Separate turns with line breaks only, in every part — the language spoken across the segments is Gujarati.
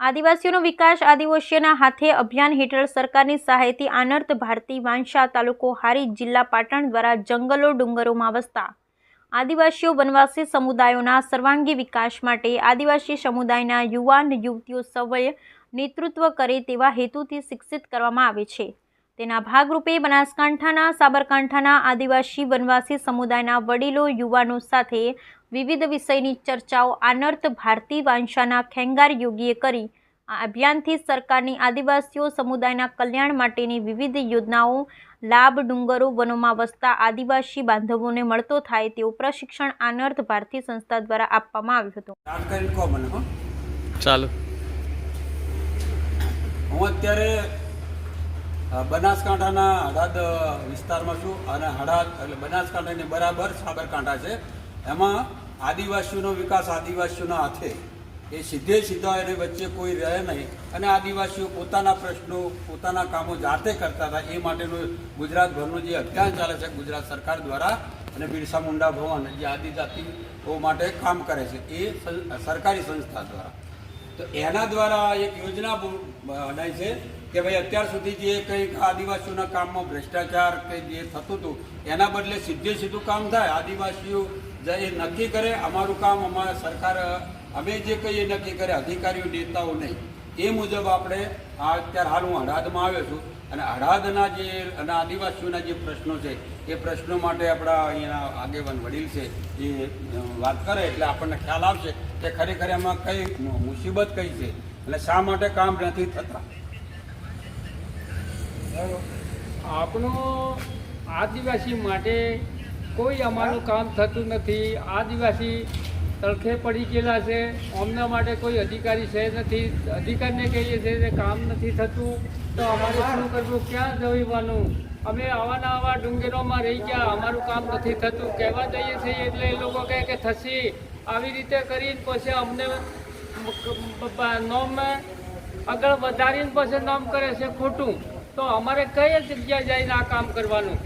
આદિવાસીઓનો વિકાસ આદિવાસીઓના હાથે અભિયાન હેઠળ સરકારની સહાયથી આનર્ત ભારતી વાંસા તાલુકો હારી જિલ્લા પાટણ દ્વારા જંગલો ડુંગરોમાં વસતા આદિવાસીઓ વનવાસી સમુદાયોના સર્વાંગી વિકાસ માટે આદિવાસી સમુદાયના યુવાન યુવતીઓ સવય નેતૃત્વ કરે તેવા હેતુથી શિક્ષિત કરવામાં આવે છે. તેના ભાગરૂપે બનાસકાંઠાના સાબરકાંઠાના આદિવાસી વનવાસી સમુદાયના વડીલો યુવાનો સાથે વિવિધ વિષયની ચર્ચાઓ આનર્થ ભારતી વાંશાના ખેંગાર યોગીએ કરી. આ અભિયાનથી સરકારની આદિવાસીઓ સમુદાયના કલ્યાણ માટેની વિવિધ યોજનાઓ લાભ ડુંગરો વનોમાં વસતા આદિવાસી બાંધવોને મળતો થાય તેવું પ્રશિક્ષણ આનર્થ ભારતી સંસ્થા દ્વારા આપવામાં આવ્યું હતું.
ચાલુ.
હું અત્યારે બનાસકાંઠાના હડાદ વિસ્તારમાં છું અને હડાદ એટલે બનાસકાંઠાની બરાબર સાબરકાંઠા છે. એમાં આદિવાસીઓનો વિકાસ આદિવાસીઓના હાથે. એ સીધે સીધા એને વચ્ચે કોઈ રહે નહીં. અને આદિવાસીઓ પોતાના પ્રશ્નો, પોતાના કામો જાતે કરતા હતા, એ માટેનું ગુજરાતભરનું જે અભિયાન ચાલે છે, ગુજરાત સરકાર દ્વારા અને બિરસા મુંડા ભવન, જે આદિજાતિઓ માટે કામ કરે છે, એ સરકારી સંસ્થા દ્વારા. તો એના દ્વારા એક યોજના બનાવી છે કે ભાઈ અત્યાર સુધી જે કંઈક આદિવાસીઓના કામમાં ભ્રષ્ટાચાર કે જે થતું હતું, એના બદલે સીધે સીધું કામ થાય. આદિવાસીઓ જે નક્કી કરે, અમારું કામ અમારા સરકાર, અમે જે કહીએ નક્કી કરે, અધિકારીઓ, નેતાઓ નહીં. એ મુજબ આપણે આ અત્યારે હાલ હું હળાદમાં આવ્યો છું અને હળાદના જે અને આદિવાસીઓના જે પ્રશ્નો છે, એ પ્રશ્નો માટે આપણા અહીંના આગેવાન વડીલ છે, એ વાત કરે એટલે આપણને ખ્યાલ આવશે કે ખરેખર એમાં કઈ મુસીબત કઈ છે અને શા માટે કામ નથી થતા?
આપણો આદિવાસી માટે કોઈ અમારું કામ થતું નથી. આદિવાસી તડખે પડી ગયેલા છે. અમના માટે કોઈ અધિકારી છે નથી. અધિકારીને કહીએ છીએ કે કામ નથી થતું, તો અમારે શું કરવું? ક્યાં જવાનું? અમે આવાના આવા ડુંગરોમાં રહી ગયા. અમારું કામ નથી થતું. કહેવા જઈએ છીએ એટલે એ લોકો કહે કે થશે. આવી રીતે કરીને પછી અમને નોમ આગળ વધારીને પછી નોમ કરે છે ખોટું. તો અમારે કઈ જગ્યાએ જઈને આ કામ કરવાનું?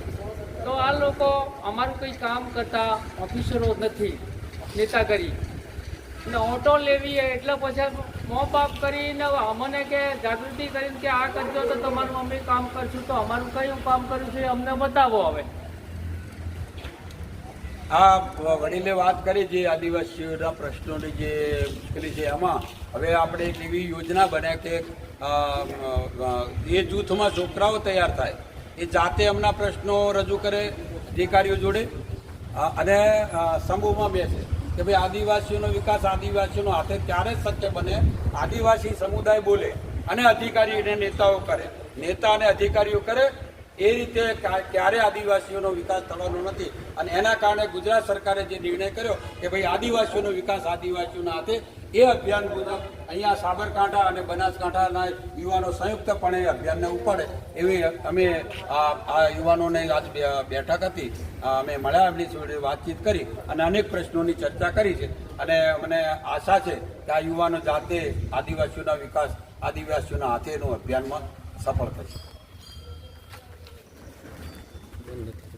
તો આ લોકો અમારું કંઈ કામ કરતા ઓફિસરો નથી. નેતાગરી ને ઓટો લેવી એટલે પછી મોં બાપ કરીને અમને કે જાગૃતિ કરીને કે આ કરજો તો તમારું અમે કામ કરશું, તો અમારું કયું કામ કર્યું છે અમને બતાવો હવે.
આ વડીલે વાત કરી જે આદિવાસીઓના પ્રશ્નોની જે મુશ્કેલી છે એમાં, હવે આપણે એક એવી યોજના બને કે એ જૂથમાં છોકરાઓ તૈયાર થાય, એ જાતે એમના પ્રશ્નો રજૂ કરે, અધિકારીઓ જોડે અને સમૂહમાં બેસે. કે ભાઈ આદિવાસીઓનો વિકાસ આદિવાસીઓનો હાથે ત્યારે શક્ય બને. આદિવાસી સમુદાય બોલે અને અધિકારી અને નેતાઓ કરે. નેતા અને અધિકારીઓ કરે એ રીતે ક્યારે આદિવાસીઓનો વિકાસ થવાનો નથી અને એના કારણે ગુજરાત સરકારે જે નિર્ણય કર્યો કે ભાઈ આદિવાસીઓનો વિકાસ આદિવાસીઓના હાથે, એ અભિયાન મુજબ અહીંયા સાબરકાંઠા અને બનાસકાંઠાના યુવાનો સંયુક્તપણે અભિયાનને ઉપાડે એવી અમે આ યુવાનોને આજ બેઠક હતી. અમે મળ્યા, એમની જોડે વાતચીત કરી અને અનેક પ્રશ્નોની ચર્ચા કરી છે. અને મને આશા છે કે આ યુવાનો જાતે આદિવાસીઓના વિકાસ આદિવાસીઓના હાથેનું અભિયાનમાં સફળ થશે. Anladım.